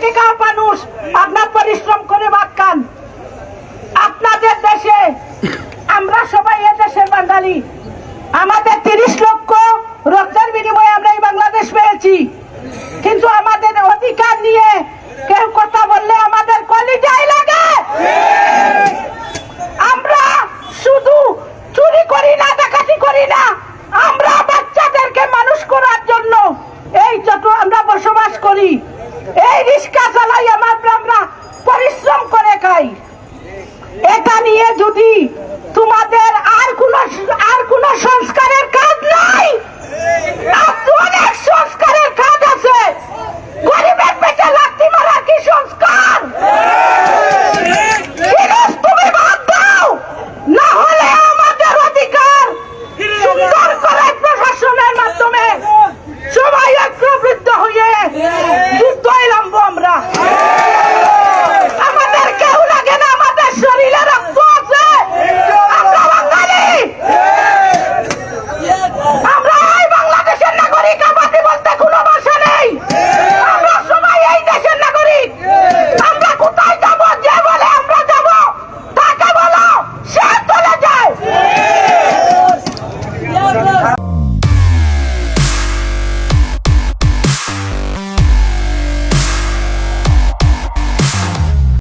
কোটিকার মানুষ, আপনার পরিশ্রম করে বাক্কান আপনাদের দেশে আমরা সবাই এ দেশের বাঙালি। আমাদের তিরিশ লক্ষ রক্তের বিনিময়ে আমরা এই বাংলাদেশ পেয়েছি। এই রিক্সা চালাই আমার আমরা পরিশ্রম করে খাই।